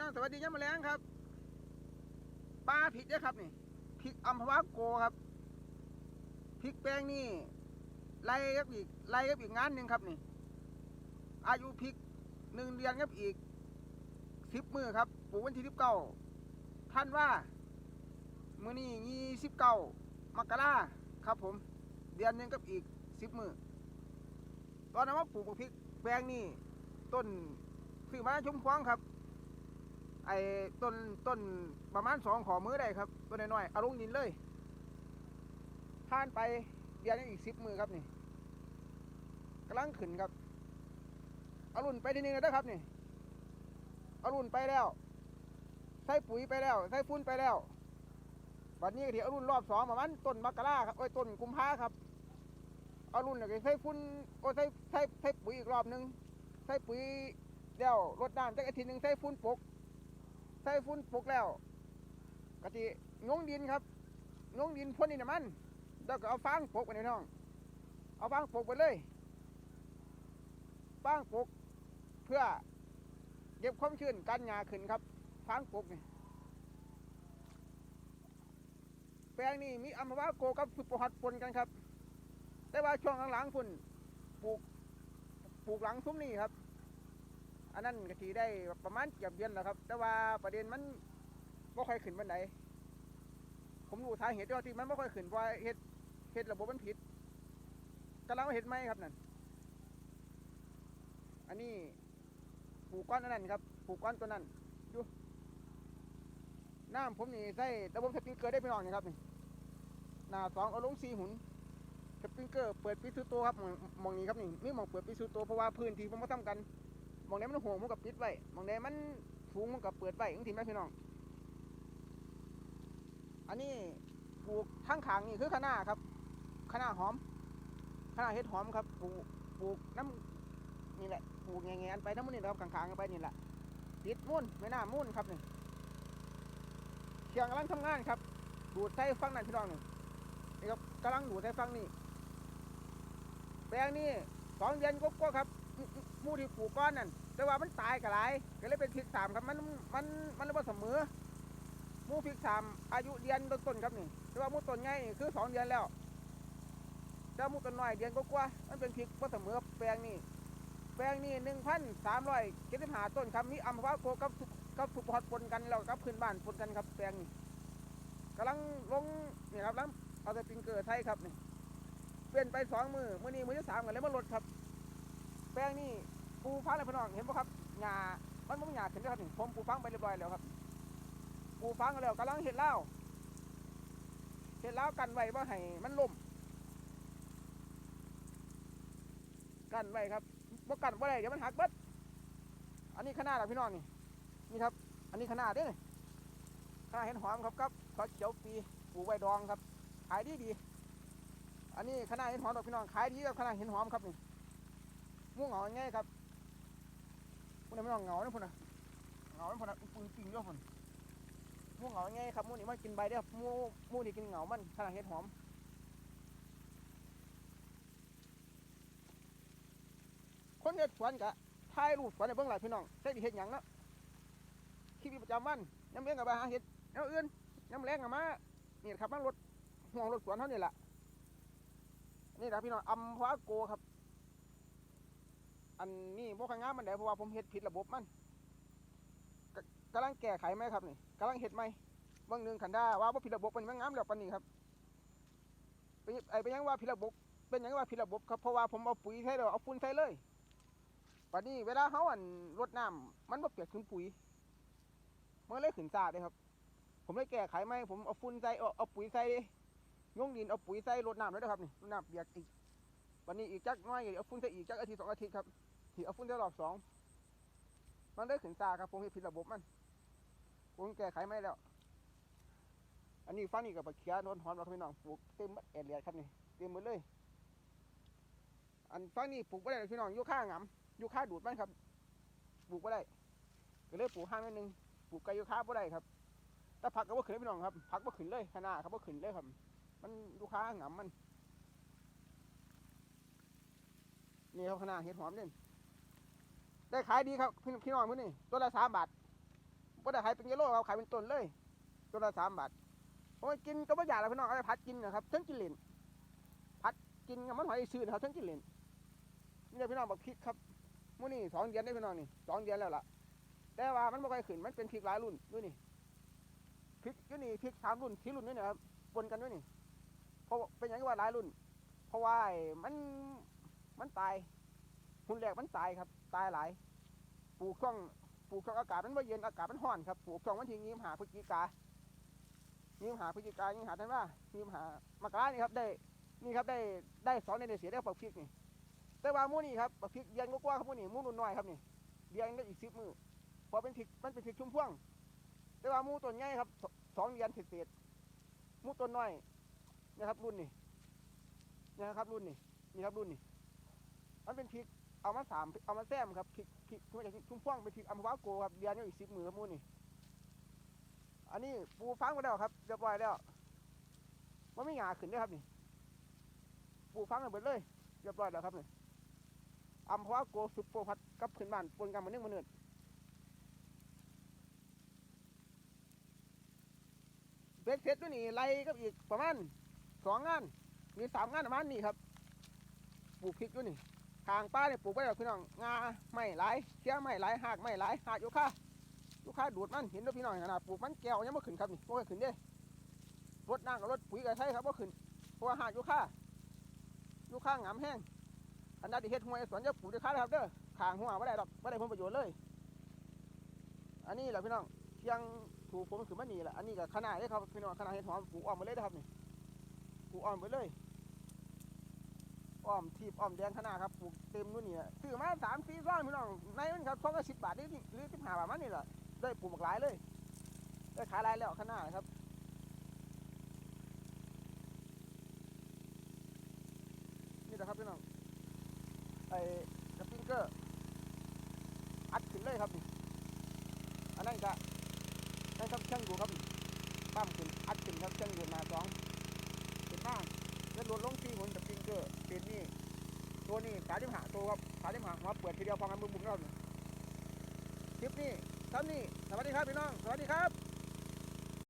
น้องสวัสดียามมอแรงครับปลาผิดเด้อครับนี่พริกอัมพวาโกครับพริกแป้งนี่ไล่กับอีกไล่กับอีกงานหนึ่งครับนี่ อายุพริกหนึ่งเดือนกับอีกสิบมือครับปลูกวันที่สิบเก้าท่านว่ามือนี้ยี่สิบเก้ามกราครับผม เดือนหนึงกับอีกสิบมือตอนนั้นว่าปลูกพริกแป้งนี่ต้นซื้อมาชมพวงครับ ไอ้ต้นต้นประมาณสองขอมือได้ครับต้นน้อยๆเอาลงดินเลยท่านไปเดือนหนึงอีกสิบมือครับนี่กำลังขึ้นครับเอารุ่นไปทีนึงแล้วนะครับนี่เอารุ่นไปแล้ว ใส่ปุ๋ยไปแล้ว ใส่ฟุ้นไปแล้วบัดนี้ก็ที่เอารุ่นรอบสองประมาณต้นมกราครับโอ้ยต้นกุมภาครับเอารุ่นเนี่ยใส่ฟุ้นโอ้ใส่ใส่ใส่ปุ๋ยอีกรอบหนึงใส่ปุ๋ยแล้วรดน้ำจักอาทิตย์หนึ่งใส่ฟุ้นปก ใส่ฟุ้นปกแล้วกะทิงงดินครับงงดินพ่นดินน้ำมันแล้วก็เอาฟางปกไปในน้อง เอาฟางปกไปเลยฟางปลูกเพื่อเก็บความชื้นกันหญ้าขึ้นครับฟางปลูกนี่แปลงนี้มีอัมพวาโกกับสุปหัดปนกันครับ แต่ว่าช่วงหลังๆพุ่นปลูกปลูกหลังซุ้มนี่ครับ อันนั้นก็ทีได้ประมาณเกือบเดือนแล้วครับ แต่ว่าประเด็นมันไม่ค่อยขึ้นบันไดผมรู้สาเหตุที่มันไม่ค่อยขึ้นเพราะเฮ็ดเฮ็ดระบบมันผิดกำลังเฮ็ดไหมครับนั่น อันนี้ปูกก้อนอันนั้นครับปูกก้อนตัวนั้นดูน้ำผมนี่ใส่ระบบสปริงเกอร์ได้พี่น้องนี่ครับนี่หน้าสองเอาลงสีหุนสปริงเกอร์เปิดปิดสุดตัวครับมองมองนี้ครับนี่นี่มองเปิดปิดสุดตัวเพราะว่าพื้นที่ผมมาทำกัน มองไหนมันห่วงมันกับปิดไว้มองไหนมันสูงมันกับเปิดไว้ทั้งทีแม่พี่น้อง อันนี้ปลูกทั้งขางนี่คือคะน้าครับคะน้าหอมคะน้าเห็ดหอมครับปลูกปลูกน้ำนี่แหละปลูกแงนๆไปทั้งหมดนี่นะครับกลางๆกันไปนี่แหละติดมุ่นไม่น่ามุ่นครับนี่เชียงกำลังทำงานครับ ดูดใส่ฟังนั่นพี่น้องนี่นี่ครับกำลังดูดใส่ฟังนี่แปลงนี่สองเดือนก็ๆครับ หมู่ที่ปลูกก้อนนั่นแต่ว่ามันตายกับหลายก็เลยเป็นพริกสามครับมันมันมันเลยบ่เสมอหมู่พริกสามอายุเดือนต้นๆครับนี่แต่ว่าหมู่ต้นใหญ่คือสองเดือนแล้วแต่หมู่ต้นน้อยเดือนก็กว่ามันเป็นพริกบ่เสมอแปลงนี่แปลงนี้หนึ่งพันสามร้อยเจ็ดสิบห้าต้นครับมีอัมพวาโกกับกับสุพอดปนกันแล้วกับพื้นบ้านปนกันครับแปลงนี้กำลังลงนี่ครับแล้วเอาสปริงเกอร์ไทยครับนี่เปลี่ยนไปสองมือมือนี้มือที่สามกันเลยมาลดครับ แปลงนี้ปูฟังเลยพี่น้องเห็นปะครับหญ้ามันมันหญ้าขึ้นแล้วครับนี่ผมปูฟังไปเรียบร้อยแล้วครับปูฟังแล้วกำลังเห็ดเล้าเห็ดเล้ากันไว้ว่าให้มันล่มกันไว้ครับบ่กันบ่ได้เดี๋ยวมันหักเบิดอันนี้ขนาดพี่น้องนี่นี่ครับ อันนี้ขนาดเด้อขนาดเห็นหอมครับครับขอเขียวปีปลูกไว้ดองครับ ขายดีดี อันนี้ขนาดเห็นหอมดอกพี่น้องขายดีกับขนาดเห็นหอมครับนี่ ม่วงเหงาง่ายครับพวกนี้ไม่ต้องเหงาเนี่ยพุ่นนะเหงาเนี่ยพุ่นนะปืนจริงด้วยพุ่นม่วงเหงาง่ายครับม่วงนี่มันกินใบเด้อม่วงม่วงนี่กินเหงามันขนาดเห็ดหอมคนเฮ็ดสวนกะถ่ายรูปสวนในเบื้องหลังพี่น้องใช่ดิเฮ็ดหยังเนาะชีวิตประจำวันย้ำเลี้ยงกับไปหาเฮ็ดย้ำอื่นย้ำแรงกับมานี่ครับมารถห่วงรถสวนเท่านี้แหละนี่แหละพี่น้องอัมพวาโกครับ อันนี้บ่ค่อยงามมันได้เพราะว่าผมเฮ็ดผิดระบบมันกำลังแก้ไขไหมครับนี่กำลังเฮ็ดไหมบางหนึงขันได้ว่าบ่ผิดระบบมันมันงามแล้วปานนี้ครับเป็นไอ้เป็นยังว่าผิดระบบ เป็นยังว่าผิดระบบครับเพราะว่าผมเอาปุ๋ยใส่แล้วเอาฝุ่นใส่เลยปัดนี้เวลาเขาอันรดน้ำมันบ่เปียกถึงปุ๋ยมันเลยขึ้นซาเลยครับ ผมเลยแก้ไขไหมผมเอาฝุ่นใส่เอาเอาปุ๋ยใส่ยงดินเอาปุ๋ยใส่รดน้ำเลยนะครับนี่รดน้ำเปียกอีกวันนี้อีกจักน้อยเอาฝุ่นใส่อีกจักอาทิตย์สองอาทิตย์ครับ ที่เอาฝุ่นใส่รอบสองมันเลยขึ้นซาครับผมเห็นผิดระบบมันผมแก้ไขไม่แล้ว อันนี้ฟังนี่กับปลาเขียนนหอนเราพี่น้องปลูกเต็มบัดแอดเลียดครับนี่เต็มหมดเลย อันฟังนี่ปลูกไม่ได้พี่น้องอยู่ข้างงำยูคาดูดมันครับปลูกไม่ได้ก็เลยปลูกห้างนิดนึงปลูกไก่ยูคาไม่ได้ครับแต่ผักก็บ่ขึ้นเลยพี่น้องครับผักบ่ขึ้นเลยขนาดครับบ่ขึ้นเลยครับ มันยูคาหงำมันนี่ครับขนาดเห็ดหอมเนี่ย ได้ขายดีครับพี่พี่น้องมื้อนี้ตัวละสามบาทบ่ได้ขายเป็นกิโลครับขายเป็นต้นเลยต้นละสามบาทโอ้ยกินก็บ่อยากแล้วพี่น้องเอาไปพัดกินนะครับทั้งกินเหรนพัดกินกับมันหอยซื่อนะครับทั้งกินเหรนนี่เลยพี่น้องบอกพริกครับมื้อนี้สองเดือนได้พี่น้องนี่สองเดือนแล้วล่ะแต่ว่ามันบ่ค่อยขึ้นมันเป็นพริกหลายรุ่นด้วยนี่พริกยู่นี่พริกสามรุ่นสี่รุ่นด้วยนะครับปนกันด้วยนี่เพราะเป็นอย่างที่ว่าหลายรุ่น เพราะว่ามันมันตาย หุ่นแรกมันตายครับ ตายหลาย ปลูกช่วงปลูกช่วงอากาศมันไม่เย็นอากาศมันร้อนครับปลูกช่วงวันที่ยี่หาพฤศจิกายี่หาพฤศจิกายี่หาธันว่ายี่หามกรานี่ครับได้ นี่ครับได้ได้สองในเสียได้ปักพริกนี่ แต่ว่ามู่นี่ครับปักพริกเดือนกว่าๆครับมู่นี่มู่นุ่นน้อยครับนี่เดือนก็อีกสิบมือพราะเป็นพริกมันเป็นพริกชุ่มพ่วง แต่ว่ามู่ต้นใหญ่ครับสองเดือนเศษมู่ต้นน้อยนะครับรุ่นนี่นี่นะครับรุ่นนี่นี่ครับรุ่นนี่มันเป็นพริก เอามาสามเอามาแซมครับพริกพริกมาจากชุ่มพ่วงเป็นพริกอัมพวาโกครับเดือนนี้อีกสิบมือครับมูนี่อันนี้ปูฟังมาแล้วครับเรียบร้อยแล้วมันไม่หงาขึ้นด้วยครับนี่ปูฟังกันเบิดเลยเรียบร้อยแล้วครับนี่อัมพวาโกสุปโปรพัดกับขึ้นบ้านปนกันมาเนื่องมาเนื่อเบ็ดเสร็จด้วยนี่ไล่กับอีกประมาณสองงานมีสามงานประมาณนี้ครับปลูกพริกด้วยนี่ ทางป้าเนี่ยปลูกไว้แล้วพี่น้องงาไม่หลายเชี่ยไม่หลายหากไม่หลายหากอยู่ค่าอยู่ค่าดูดมันเห็นด้วยพี่น้องขนาดปลูกมันแก้วยังไม่ขึ้นครับนี่ไม่ขึ้นเด้รถนั่งกับรถปุ๋ยกับใช่ครับไม่ขึ้นเพราะว่าหากอยู่ค่าอยู่ค่าหงามแห้งอันนั้นที่เฮ็ดห้วยสวนจะปลูกด้วยค่าครับเด้อขางหัวไม่ได้ดอกไม่ได้ผลประโยชน์เลย อันนี้แหละพี่น้องยังถูกผมขึ้นมานี่แหละอันนี้กับขนาดเลยครับพี่น้องขนาดเห็ดหอมปลูกอ้อมไปเลยนะครับนี่ปลูกอ้อมไปเลย อ้อมทีบอ้อมแดงขนาดครับปลูกเต็มนู่นนี่ซื้อมาสามสี่ร้อยพี่น้องในมันครับทองก็สิบบาทหรือหรือสิบห้าบาทมันนี่แหละได้ปลูกหลากหลายเลยได้ขายหลายแล้วขนาดครับนี่แหละครับพี่น้องไอ้สปริงเกอร์อัดขึ้นเลยครับนี่อันนั้นก็นั่นครับเครื่องดูครับปั้มขึ้นอัดขึ้นครับเครื่องดูหนาสองเป็นมากแล้วลดลงที่หุ่นสปริง ตัวนี้สาดิมหาตัวครับสาดิมหามาเปิดทีเดียวพอกันมือบุ้มแล้วเนี่ยคลิปนี้ท่านี้สวัสดีครับพี่น้อง สวัสดีครับ